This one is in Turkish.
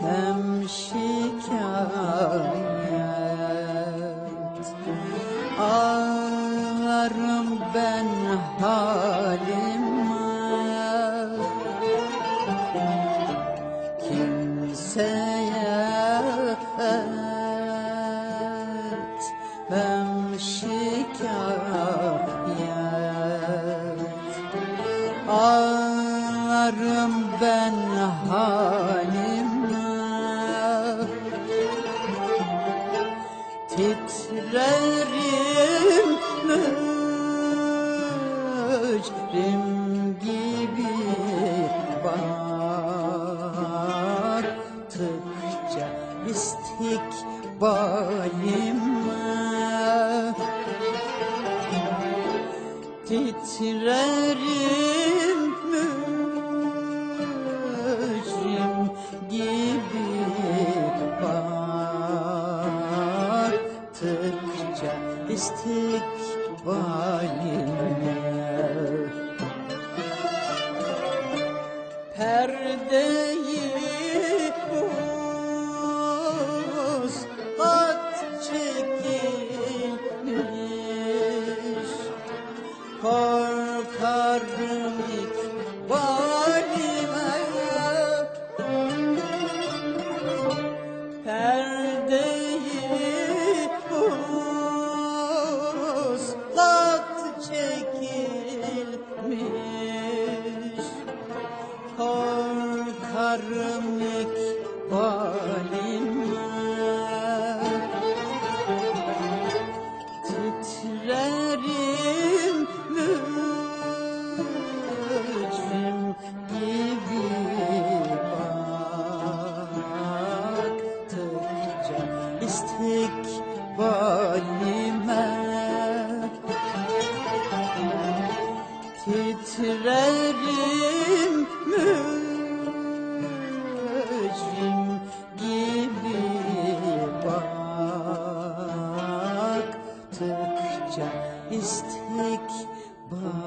hem şikayet. Ağlarım ben halime. Kimseye etmem şikayet Ağlarım ben halime Titrerim mücrim gibi baktıkça istikbalime Titrerim baktıkça istikbalime Perdeyi uzat çekilmiş. Korkarım ikbalime Korkarım ikbalime Titrerim mücrim gibi baktıkça istikbalime. Titrerim mücrim baktıkça istikbalime